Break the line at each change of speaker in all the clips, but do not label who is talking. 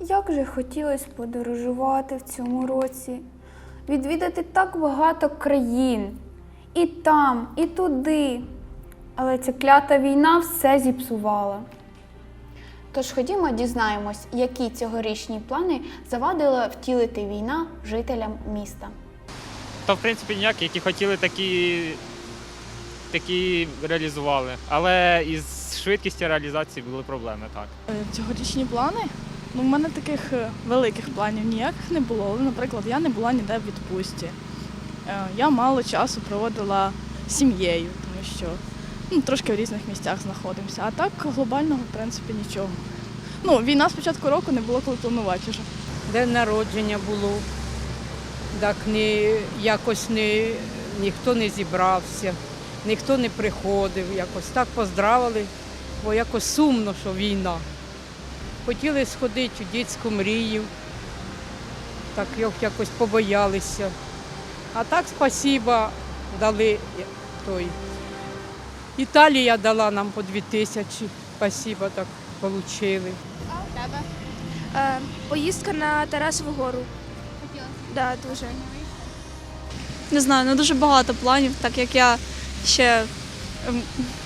Як же хотілося подорожувати в цьому році, відвідати так багато країн. І там, і туди. Але ця клята війна все зіпсувала. Тож ходімо дізнаємось, які цьогорічні плани завадила втілити війна жителям міста.
Та в принципі ніяк, які хотіли, такі, такі реалізували. Але із швидкістю реалізації були проблеми, так.
Е, Цьогорічні плани? Ну, в мене таких е, великих планів ніяких не було. Але, наприклад, я не була ніде в відпустці. Е, Я мало часу проводила з сім'єю, тому що ну, трошки в різних місцях знаходимося. А так глобального, в принципі, нічого. Ну, війна з початку року не було коли планувати вже.
День народження було. Так ні, якось не, ніхто не зібрався, ніхто не приходив. Якось так поздравили, бо якось сумно, що війна. Хотіли сходити у дітську мрію, так якось побоялися. А так спасіба дали той. Італія дала нам по дві тисячі. Спасіба так отримали.
А у Е, поїздка на Тарасову гору. Хотіла? Да, дуже.
Не знаю, ну дуже багато планів, так як я ще ем,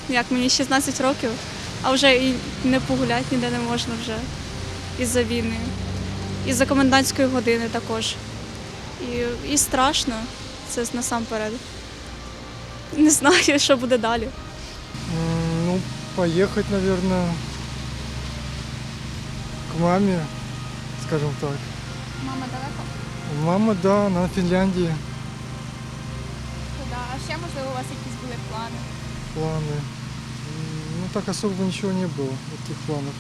як мені 16 років, а вже і не погуляти ніде не можна вже із-за війни. Із-за комендантської години також. І, і страшно, це насамперед. Не знаю, що буде далі.
Ну, поехать, наверное, к маме, скажем так.
Мама далеко?
Мама, да, она в Финляндии.
А ще, можливо, у вас якісь були плани?
Планы. Ну, так особо ничего не было, таких планов.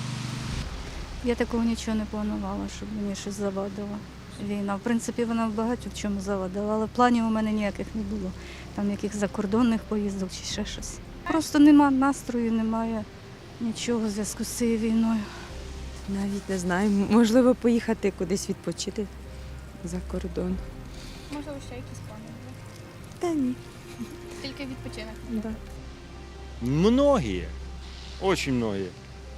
Я такого нічого не планувала, щоб мені щось завадило. Війна. В принципі, вона в багатьох в чому завадила, але планів у мене ніяких не було. Там яких закордонних поїздок чи ще щось. Просто нема настрою, немає нічого в зв'язку з цією війною.
Навіть не знаю. Можливо, поїхати кудись відпочити за кордон.
Можливо, ще якісь плани були?
Та ні.
Тільки відпочинок.
Да.
Многие, очень многие.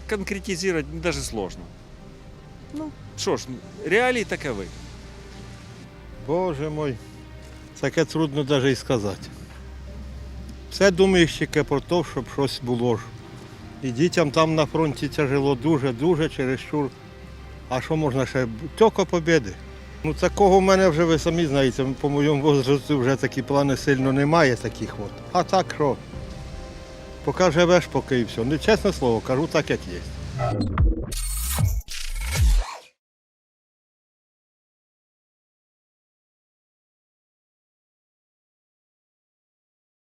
Конкретизировать даже сложно. Ну, що ж, реалії такові.
Боже мой, таке трудно навіть і сказати. Все думаєш тільки про те, щоб щось було ж. І дітям там на фронті тяжело дуже-дуже чересчур. А що можна ще? Тільки побіди. Ну такого в мене вже ви самі знаєте, по моєму возрасту вже такі плани сильно немає таких от. А так що? Поки живеш, поки і все. Чесне слово, кажу так, як є.